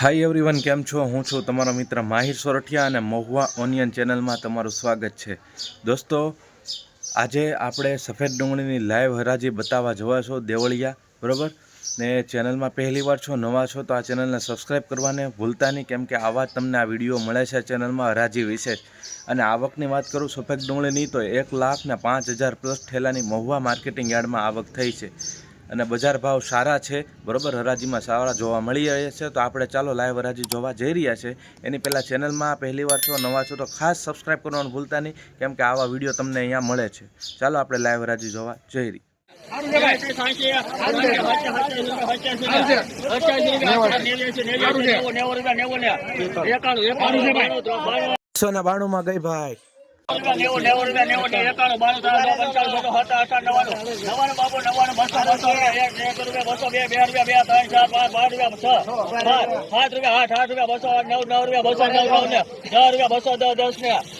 Hi everyone કેમ છો? હું છું તમારો મિત્ર માહિર સોરઠિયા અને મહુવા ઓનિયન ચેનલમાં તમારું સ્વાગત છે. દોસ્તો, આજે આપણે સફેદ ડુંગળીની લાઈવ હરાજી બતાવવા જવા છો દેવળિયા, બરાબર? ને ચેનલમાં પહેલીવાર છો, નવા છો, તો આ ચેનલને સબસ્ક્રાઈબ કરવાને ભૂલતા નહીં, કેમ કે આવા તમને આ વીડિયો મળે છે ચેનલમાં હરાજી વિશે અને આવકની વાત કરું સફેદ ડુંગળીની, તો એક લાખ ને પાંચ હજાર પ્લસ ઠેલાની મહુવા માર્કેટિંગ યાર્ડમાં આવક થઈ છે. અને બજાર ભાવ સારા છે બરોબર હરાજીમાં સારા જોવા મળી રહ્યા છે તો આપણે ચાલો લાઈવ હરાજી જોવા જઈ રહ્યા છે એની પહેલાં ચેનલમાં પહેલી વાર છો નવા છો તો ખાસ સબસ્ક્રાઈબ કરવાનું ભૂલતા નહીં કેમ કે આવા વીડિયો તમને અહીંયા મળે છે ચાલો આપણે લાઈવ હરાજી જોવા જઈ રહી એકસો ને બાણુંમાં ગઈ ભાઈ બસો ને આઠમાં ગઈ ભાઈ પંચાણું પંચાણું છન્નું છન્નું રૂપિયા છન્નું છન્નું બસો બસો રૂપિયા બસો બસો ને એક એક રૂપિયા, બસો એક નવ બે બે રૂપિયા બસો, નવ નવ રૂપિયા ત્રણ દસ રૂપિયા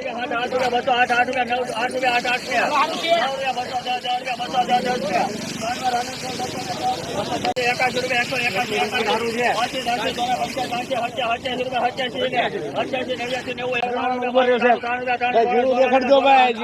રૂપિયા આઠ આઠ રૂપિયા નવ રૂપિયા બસો દસ દસ રૂપિયા બસો દસ દસ રૂપિયા. એકાસી રૂપિયા એકસો એકાસી એકાસી રૂપિયા. અઠ્યાસી રૂપિયા અઠ્યાસી નેવ્યાસી નેવું રૂપિયા ત્રણ રૂપિયા ત્રણ દેખાડજો ભાઈ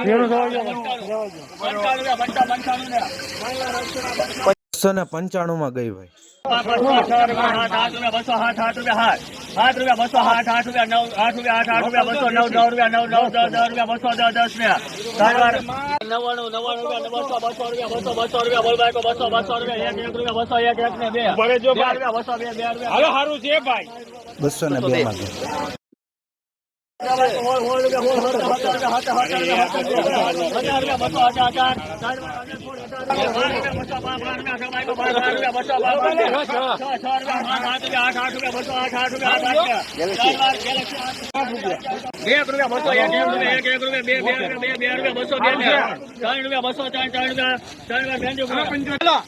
બસો ને પંચાણુંમાં ગઈ ભાઈ બસો આઠ આઠ રૂપિયા આઠ રૂપિયા બસો આઠ આઠ રૂપિયા નવ આઠ રૂપિયા આઠ આઠ રૂપિયા બસો નવ નવ રૂપિયા નવ નવ દસ દસ રૂપિયા બસો દસ દસ ને નવ્વાણું નવ્વાણું રૂપિયા બસો બસો રૂપિયા બસો બસો રૂપિયા બસો બસો રૂપિયા એક એક રૂપિયા બસો એક એક ને બે બે રૂપિયા બસો બે બે રૂપિયા હાલો સારું છે ભાઈ. બસો ને બે માં ગઈ. એક રૂપિયા બસો એક રૂપિયા બે રૂપિયા બે બે રૂપિયા બસો બે ત્રણ રૂપિયા બસો ત્રણ ત્રણ રૂપિયા ત્રણ રૂપિયા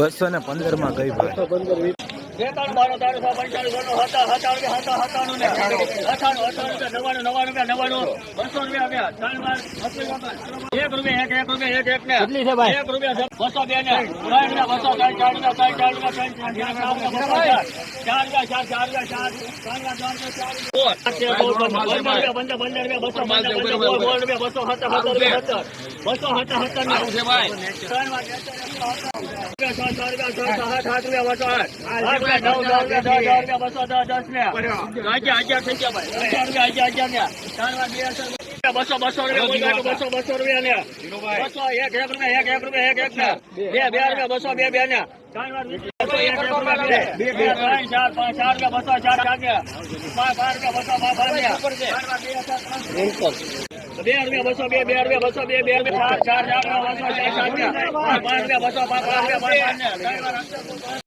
બસો ને પંદરમાં ગઈ ભાઈ. એકાણું બાણું ત્રણ સો પંચાણું સોનું હતા હતા રૂપિયા હતા હતાણું ને અઠાણું અઠાણું રૂપિયા નવ્વાણું નવ્વાણું રૂપિયા નવ્વાણું બસો રૂપિયા બે ત્રણ બાર એક રૂપિયા એક એક રૂપિયા એક એક ને એક રૂપિયા છે બસો બે ને ત્રણ રૂપિયા બસો ત્રણ ચાર રૂપિયા ત્રણ ચાર રૂપિયા ત્રણ ચાર રૂપિયા ચાર રૂપિયા ચાર ચાર રૂપિયા ચાર ત્રણ રૂપિયા ચાર પંદર પંદર રૂપિયા બસો પંદર પંદર દસ સોળ રૂપિયા બસો રૂપિયા સત્તર ને ત્રણ વાર બસો બસો રૂપિયા બસો બસો રૂપિયા ને બસો એક એક રૂપિયા એક એક રૂપિયા એક એક ને બે બે રૂપિયા બસો બે બે ને રૂપિયા બે બે બે રૂપિયા બસો રૂપિયા બે રૂપિયા બે બે રૂપિયા બસો બે બે રૂપિયા ચાર ચાર ચાર બસો ચાર ચાર પાંચ રૂપિયા બસો પાંચ પાંચ રૂપિયા